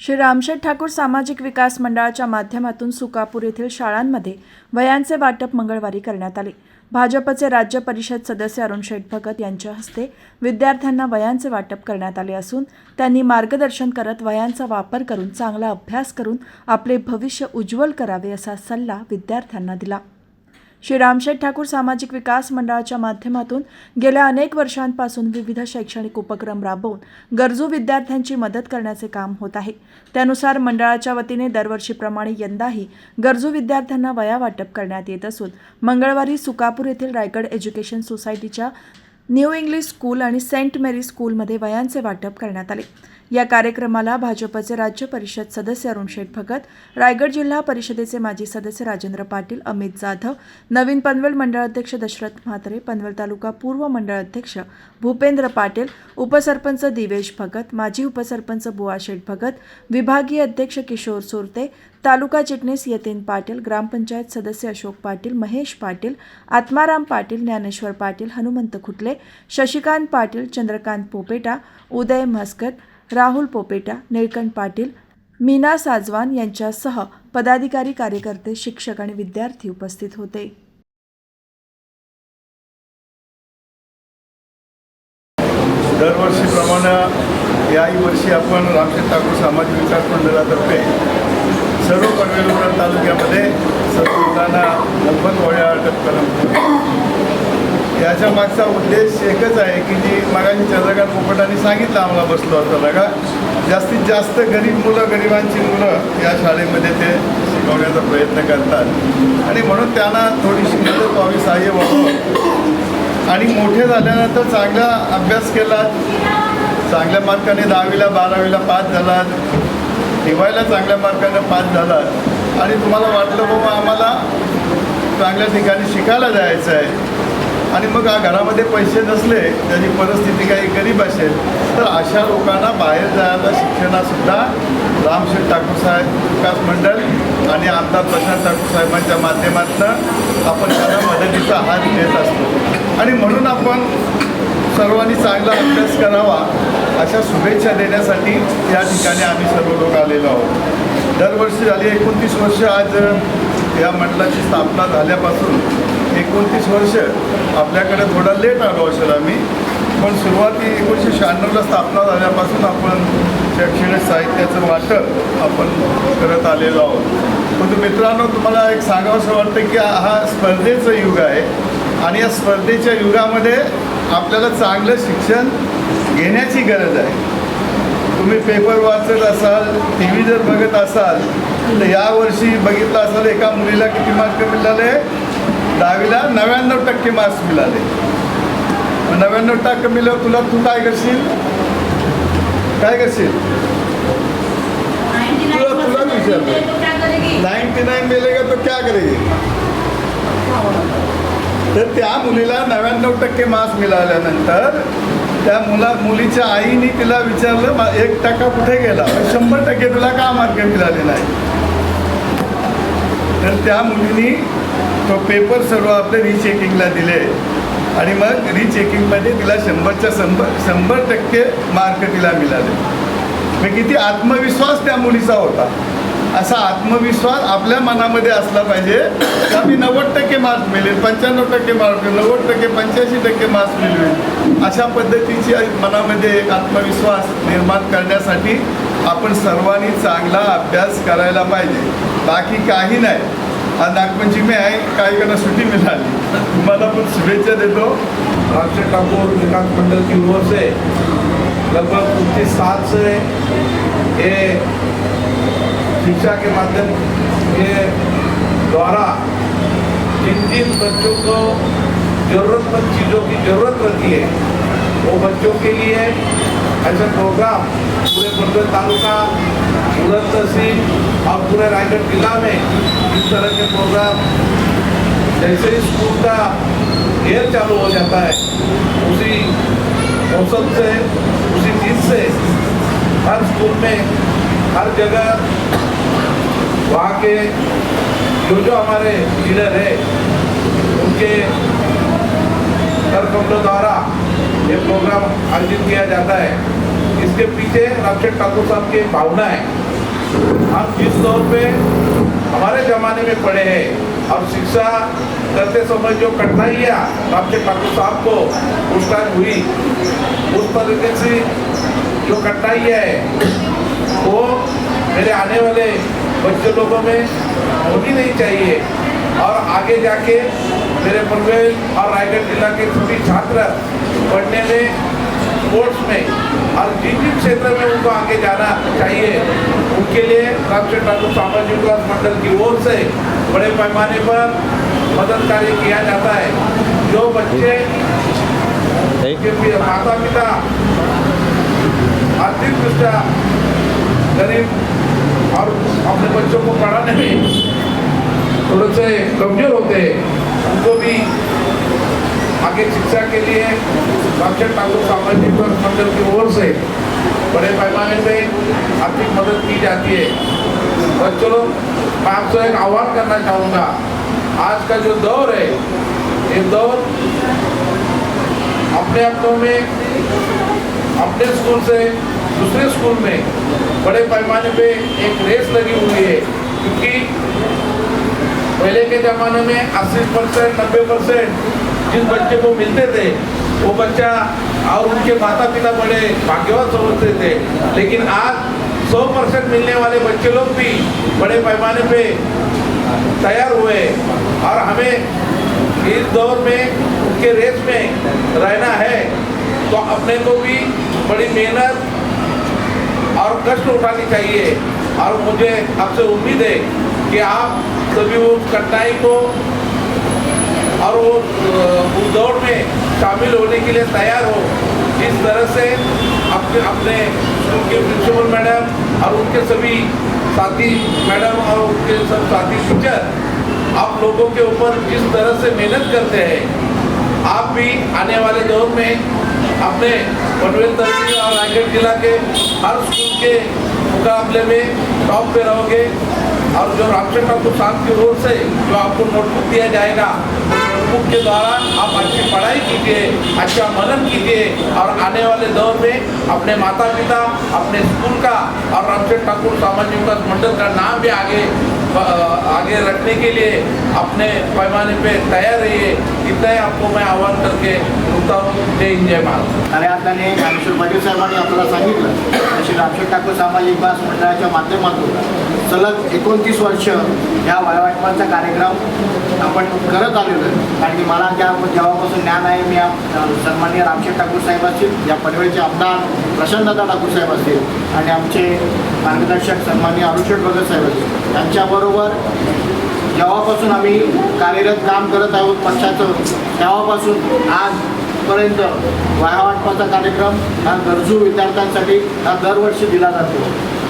श्री रामशेठ ठाकूर सामाजिक विकास मंडळाच्या माध्यमातून सुकापूर येथील शाळांमध्ये वयांचे वाटप मंगळवारी करण्यात आले. भाजपचे राज्य परिषद सदस्य अरुण शेठ भगत यांच्या हस्ते विद्यार्थ्यांना वयांचे वाटप करण्यात आले असून त्यांनी मार्गदर्शन करत वयांचा वापर करून चांगला अभ्यास करून आपले भविष्य उज्ज्वल करावे असा सल्ला विद्यार्थ्यांना दिला. श्री रामशेठ ठाकूर सामाजिक विकास मंडळाच्या माध्यमातून गेल्या अनेक वर्षांपासून विविध शैक्षणिक उपक्रम राबवून गरजू विद्यार्थ्यांची मदत करण्याचे काम होत आहे. त्यानुसार मंडळाच्या वतीने दरवर्षीप्रमाणे यंदाही गरजू विद्यार्थ्यांना वया वाटप करण्यात येत असून मंगळवारी सुकापूर येथील रायगड एज्युकेशन सोसायटीच्या न्यू इंग्लिश स्कूल आणि सेंट मेरी स्कूलमध्ये वयांचे वाटप करण्यात आले. या कार्यक्रमाला भाजपचे राज्य परिषद सदस्य अरुण शेठ भगत रायगड जिल्हा परिषदेचे माजी सदस्य राजेंद्र पाटील अमित जाधव नवीन पनवेल मंडळ अध्यक्ष दशरथ म्हात्रे पनवेल तालुका पूर्व मंडळाध्यक्ष भूपेंद्र पाटील उपसरपंच दिवेश भगत माजी उपसरपंच बुवा शेठ भगत विभागीय अध्यक्ष किशोर सुरते तालुका चिटणीस यतीन पाटील ग्रामपंचायत सदस्य अशोक पाटील महेश पाटील आत्माराम पाटील ज्ञानेश्वर पाटील हनुमंत खुटले शशिकांत पाटील चंद्रकांत पोपेटा उदय म्हस्कर राहुल पोपेटा निळकंठ पाटील मीना साजवान यांच्यासह पदाधिकारी कार्यकर्ते शिक्षक आणि विद्यार्थी उपस्थित होते. दरवर्षीप्रमाणे याही वर्षी आपण रामशेठ ठाकूर सामाजिक विकास मंडळातर्फे सर्व पनवेलुरण तालुक्यामध्ये सर्व मुलांना लगभग वळ्या अटक करणं याच्या मागचा उद्देश एकच आहे की जी मगाशी चंद्रकांत पोपटांनी सांगितलं आम्हाला बसलो होतो बघा जास्तीत जास्त गरीब मुलं गरिबांची मुलं या शाळेमध्ये ते शिकवण्याचा प्रयत्न करतात. आणि म्हणून त्यांना थोडीशी मदत व्हावी सहाय्य व्हावं. आणि मोठे झाल्यानंतर चांगला अभ्यास केला. चांगल्या मार्काने दहावीला बारावीला पास झालात दिवाळीला चांगल्या मार्काने पास झालात आणि तुम्हाला वाटलं बाबा आम्हाला चांगल्या ठिकाणी शिकायला जायचं आहे. आणि मग घरामध्ये पैसे नसले त्याची परिस्थिती काही गरीब असेल तर अशा लोकांना बाहेर जायला शिक्षणासुद्धा रामशेठ ठाकूर साहेब विकास मंडळ आणि आमदार प्रशांत ठाकूर साहेबांच्या माध्यमातून आपण त्यांना मदतीचा हात देत असतो. आणि म्हणून आपण सर्वांनी चांगला अभ्यास करावा अशा शुभेच्छा देण्यासाठी या ठिकाणी आम्ही सर्व लोक आलेलो आहोत. दरवर्षी झाली एकोणतीस वर्ष आज या मंडळाची स्थापना झाल्यापासून एकोणतीस वर्ष आपल्याकडे थोडा लेट आलो असेल आम्ही पण सुरुवाती एकोणीसशे शहाण्णवला स्थापना झाल्यापासून आपण शैक्षणिक साहित्याचं वाटप आपण करत आलेलो आहोत. परंतु मित्रांनो तुम्हाला एक सांगावंसं वाटतं की हा स्पर्धेचं युग आहे आणि या स्पर्धेच्या युगामध्ये आपल्याला चांगलं शिक्षण घेण्याची गरज आहे. तुम्ही पेपर वाचत असाल टी व्ही जर बघत असाल तर यावर्षी बघितलं असाल एका मुलीला किती मार्क मिळाले? दहावीला नव्याण्णव टक्के मार्क्स मिळाले. नव्याण्णव टक्के मिळाल्यावर तुला तू काय करशील? काय करशील? तुला तुला विचारतो नाईन्टी नाईन मिलेगा तो क्या करेगी? तर त्या मुलीला नव्याण्णव टक्के मार्क्स मिळाल्यानंतर त्या मुला मुलीच्या आईने तिला विचारलं "मा- एक टक्का कुठे गेला? "मग शंभर टक्के तुला का मार्क मिळाले नाही? तर त्या मुलीनी तो पेपर सर्व आपले रिचेकिंगला दिले. आणि मग रिचेकिंगमध्ये तिला शंभरच्या शंभर शंभर टक्के मार्क तिला मिळाले. मग किती आत्मविश्वास त्या मुलीचा होता. असा आत्मविश्वास आपल्या मनामध्ये असला पाहिजे. का मी नव्वद टक्के मार्क्स मिळेल पंच्याण्णव टक्के मार्क मिळेल नव्वद टक्के पंच्याऐंशी टक्के मार्क्स मिळवेल अशा पद्धतीची मनामध्ये एक आत्मविश्वास निर्माण करण्यासाठी आपण सर्वांनी चांगला अभ्यास करायला पाहिजे. बाकी काही नाही. आज नागपंचमी आहे काही काना सुट्टी मिळाली तुम्हाला पण शुभेच्छा देतो रामशेठ ठाकुर, विकास मंडल की ओर से लगभग उनतीस साल से ये शिक्षा के माध्यम के द्वारा जिन जिन बच्चों को ज़रूरतमंद चीज़ों की ज़रूरत रहती है, वो बच्चों के लिए ऐसे प्रोग्राम पूरे पनवेल तालुका उड़न तहसील और पूरे रायगढ़ जिला में इस तरह के प्रोग्राम जैसे ही स्कूल का ईयर चालू हो जाता है, उसी मौसम से, उसी दिन से हर स्कूल में, हर जगह वहाँ के जो जो हमारे लीडर है, उनके कर द्वारा ये प्रोग्राम आयोजित किया जाता है। इसके पीछे रामचंद्र ठाकुर साहब की भावना है। हम जिस दौर पे हमारे जमाने में पढ़े हैं और शिक्षा करते समय जो कठिनाइयाँ रामचंद्र ठाकुर साहब को उस टाइम हुई, उस तरीके से जो कठिनाइयाँ है, वो मेरे आने वाले बच्चे लोगों में होनी नहीं चाहिए। और आगे जाके मेरे पनवेल और रायगढ़ जिला के सभी छात्र पढ़ने में स्पोर्ट्स में। और जिन जिन क्षेत्र में उनको आगे जाना चाहिए उनके लिए राष्ट्रीय ठाकुर सामाजिक विकास मंडल की ओर से बड़े पैमाने पर मदद कार्य किया जाता है। जो बच्चे के माता पिता आर्थिक दृष्टा गरीब और अपने बच्चों को पढ़ाने में थोड़े से कमजोर होते हैं उनको भी आगे शिक्षा के लिए रामचंद्र ठाकुर सामाजिक विकास मंडल की ओर से बड़े पैमाने पे आर्थिक मदद की जाती है। चलो, मैं आपसे एक आह्वान करना चाहूँगा। आज का जो दौर है, ये दौर अपने अपनों में, अपने स्कूल से दूसरे स्कूल में बड़े पैमाने पे एक रेस लगी हुई है। क्योंकि पहले के ज़माने में 80 परसेंट, नब्बे परसेंट जिस बच्चे को मिलते थे, वो बच्चा और उनके माता पिता बड़े भाग्यवान समझते थे। लेकिन आज 100 परसेंट मिलने वाले बच्चे लोग भी बड़े पैमाने पे तैयार हुए और हमें इस दौर में, उनके रेस में रहना है। तो अपने को भी बड़ी मेहनत और कष्ट उठानी चाहिए। और मुझे आपसे उम्मीद है कि आप सभी उस कठिनाई को और वो उस दौड़ में शामिल होने के लिए तैयार हो जिस तरह से अपने अपने स्कूल के प्रिंसिपल मैडम और उनके सभी साथी मैडम और उनके सब साथी टीचर आप लोगों के ऊपर जिस तरह से मेहनत करते हैं, आप भी आने वाले दौर में अपने पनवेल तहसील और रायगढ़ जिला के हर स्कूल के मुकाबले में टॉप पे रहोगे। और जो रामचंद्र ठाकुर साहब की ओर से जो आपको नोटबुक दिया जाएगा नोटबुक के द्वारा आप अच्छी पढ़ाई कीजिए अच्छा मनन कीजिए, और आने वाले दौर में अपने माता पिता अपने स्कूल का और रामचंद्र ठाकुर सामाजिक विकास मंडल का नाम भी आगे आगे रखने के लिए अपने पैमाने पे तैयार रहिए। इतना ही आपको मैं आह्वान करके रुकता हूँ। जय हिंद जय भारत। खऱ्या अर्थाने रामेश्वर पाटील साहेबांनी आपल्याला सांगितलं. तशी रामशेठ ठाकूर सामाजिक विकास मंडळाच्या माध्यमातून सलग एकोणतीस वर्ष ह्या वयवाटपाचा कार्यक्रम आपण करत आलेलो आहे. कारण की मला त्या जेव्हापासून ज्ञान आहे मी आप- सन्माननीय रामशेठ ठाकूर साहेब असतील या पनवेलचे आमदार प्रशांतदादा ठाकूर साहेब असतील आणि आमचे मार्गदर्शक सन्माननीय अरुषेठ भगत साहेब असतील त्यांच्याबरोबर जेव्हापासून आम्ही कार्यरत काम करत आहोत पक्षाचं तेव्हापासून आजपर्यंत वायावाटपाचा कार्यक्रम हा गरजू विद्यार्थ्यांसाठी हा दरवर्षी दिला जातो.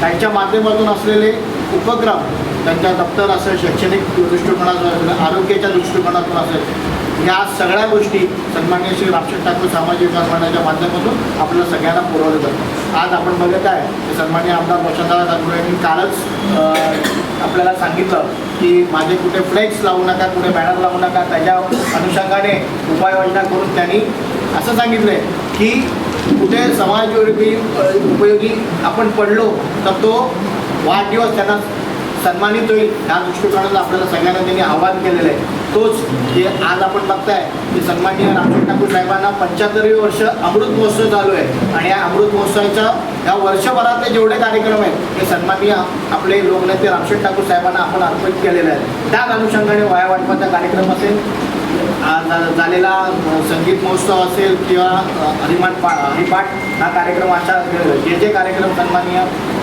त्यांच्या माध्यमातून असलेले उपक्रम त्यांच्या दप्तर असेल शैक्षणिक दृष्टिकोनातून असेल आरोग्याच्या दृष्टिकोनातून असेल या सगळ्या गोष्टी सन्मान्य श्री रामशेठ ठाकूर सामाजिक विकास मंडळाच्या माध्यमातून आपल्याला सगळ्यांना पुरवलं जातं. आज आपण बघत आहे की सन्मान्य आमदार वसंतराव ठाकूर यांनी कालच आपल्याला सांगितलं की माझे कुठे फ्लेक्स लावू नका कुठे बॅनर लावू नका त्याच्या अनुषंगाने उपाययोजना करून त्यांनी असं सांगितलं आहे की कुठे समाजयोगी उपयोगी आपण पडलो तर तो वाढदिवस त्यांना सन्मानित होईल. ह्या दृष्टिकोनातून आपल्याला सगळ्यांना त्यांनी आवाहन केलेलं आहे. तोच जे आज आपण बघताय की सन्माननीय रामचंद्र ठाकूर साहेबांना पंच्याहत्तरवी वर्ष अमृत महोत्सव चालू आहे. आणि या अमृत महोत्सवाच्या या वर्षभरातले जेवढे कार्यक्रम आहेत ते सन्माननीय आपले लोकनेते रामशेठ ठाकूर साहेबांना आपण अर्पित केलेले आहेत. त्याच अनुषंगाने वाया वाटपाचा कार्यक्रम असेल झालेला संगीत महोत्सव असेल किंवा हरिमान पा हरिपाठ हा कार्यक्रम अशा जे जे कार्यक्रम सन्माननीय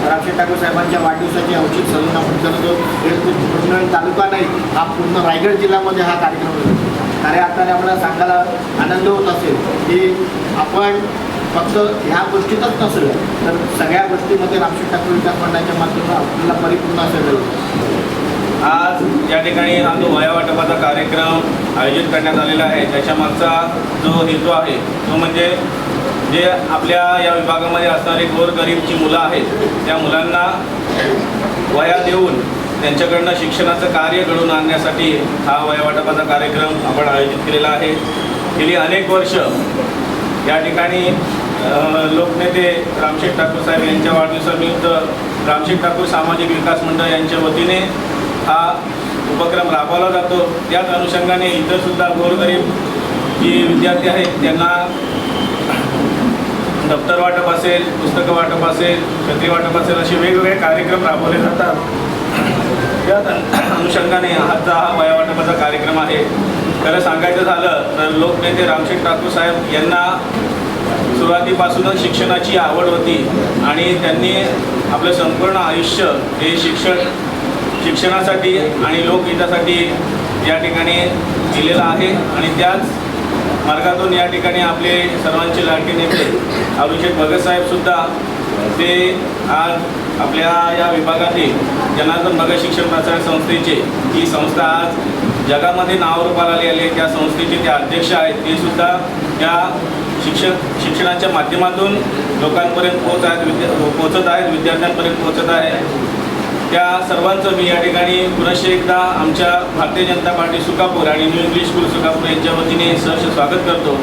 रामशेठ ठाकूर साहेबांच्या वाढदिवसाचे औषध सलून आपण करतो हे पूर्ण तालुका नाही हा पूर्ण रायगड जिल्ह्यामध्ये हा कार्यक्रम होतो. खऱ्या अर्थाने आपल्याला सांगायला आनंद होत असेल की आपण फक्त ह्या गोष्टीतच नसलं तर सगळ्या गोष्टीमध्ये रामशेठ ठाकूर विकास मंडळाच्या माध्यमातून आपल्याला परिपूर्ण असेल आज या ठिकाणी हा जो वया वाटपाचा कार्यक्रम आयोजित करण्यात आलेला आहे त्याच्यामागचा जो हेतू आहे तो म्हणजे जे आपल्या या विभागामध्ये असणारी गोरगरीबची मुलं आहेत त्या मुलांना वया देऊन त्यांच्याकडनं शिक्षणाचं कार्य घडवून आणण्यासाठी हा वयावाटपाचा कार्यक्रम आपण आयोजित केलेला आहे. गेली अनेक वर्ष या ठिकाणी लोकनेते रामशेठ ठाकूर साहेब यांच्या वाढदिवसानिमित्त रामशेठ ठाकूर सामाजिक विकास मंडळ यांच्या वतीने हा उपक्रम राबवला जातो. त्याच अनुषंगाने इतर सुद्धा गोरगरीब जी विद्यार्थी आहेत त्यांना दप्तर वाटप असेल पुस्तकं वाटप असेल छत्री वाटप असेल असे वेगवेगळे कार्यक्रम राबवले जातात. त्याच अनुषंगाने आजचा हा वया वाटपाचा कार्यक्रम आहे. खरं सांगायचं झालं तर लोकनेते रामशेठ ठाकूर साहेब यांना सुरुवातीपासूनच शिक्षणाची आवड होती आणि त्यांनी आपलं संपूर्ण आयुष्य हे शिक्षण शिक्षणासाठी आणि लोकहितासाठी या ठिकाणी दिलेलं आहे आणि त्याच मार्गातून या ठिकाणी आपले सर्वांचे लाडके नेते अभिषेक भगतसाहेबसुद्धा ते आज आपल्या या विभागातील जनार्दन भगत शिक्षण प्रसारक संस्थेचे ही संस्था आज जगामध्ये नावरूपाला आली आहे. त्या संस्थेचे ते अध्यक्ष आहेत. ते सुद्धा या शिक्षण शिक्षणाच्या माध्यमातून लोकांपर्यंत पोहोच आहेत विद्या पोहोचत आहेत विद्यार्थ्यांपर्यंत पोहोचत आहे त्या सर्वांचं मी या ठिकाणी पुनश्च एकदा आमच्या भारतीय जनता पार्टी सुकापूर आणि न्यू इंग्लिश स्कूल सुकापूर यांच्या वतीने सहर्ष स्वागत करतो.